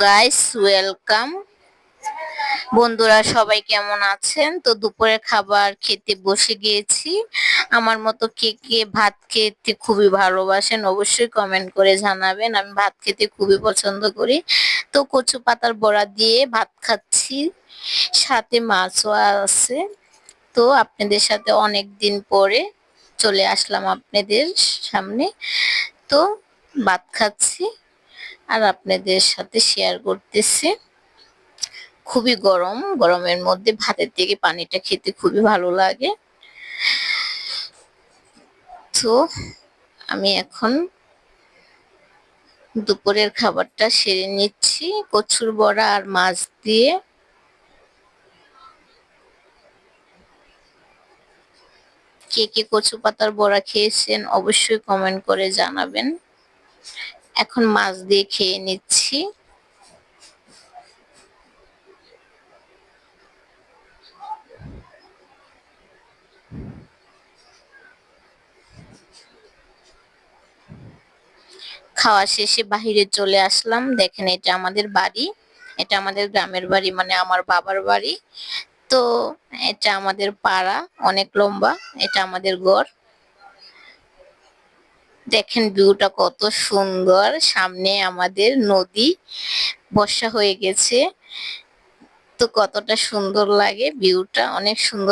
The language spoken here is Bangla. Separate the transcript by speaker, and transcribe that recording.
Speaker 1: গাইস ওয়েলকাম বন্ধুরা সবাই কেমন আছেন? তো দুপুরের খাবার খেতে বসে গিয়েছি। আমার মতো কে কে ভাত খেতে খুবই ভালোবাসেন অবশ্যই কমেন্ট করে জানাবেন। আমি ভাত খেতে খুবই পছন্দ করি। তো কচু পাতার বড়া দিয়ে ভাত খাচ্ছি। সাথে মাছও আছে। তো আপনাদের সাথে অনেক দিন পরে চলে আসলাম আপনাদের সামনে। তো ভাত খাচ্ছি। আর আপনাদের সাথে শেয়ার করতেছি। খুবই গরম, গরমের মধ্যে ভাতের থেকে পানিটা খেতে খুবই ভালো লাগে। তো আমি এখন দুপুরের খাবারটা সেরে নিচ্ছি, কচুর বড়া আর মাছ দিয়ে। কে কে কচু পাতার বড়া খেয়েছেন অবশ্যই কমেন্ট করে জানাবেন। এখন মাছ দিয়ে খেয়ে নিচ্ছি। খাওয়া শেষে বাহিরে চলে আসলাম। দেখেন এটা আমাদের বাড়ি, এটা আমাদের গ্রামের বাড়ি মানে আমার বাবার বাড়ি। তো এটা আমাদের পাড়া, অনেক লম্বা, এটা আমাদের ঘর। দেখেন ভিউটা কত সুন্দর। সামনে আমাদের নদী বর্ষা হয়ে গেছে। তো কতটা সুন্দর লাগে ভিউটা, অনেক সুন্দর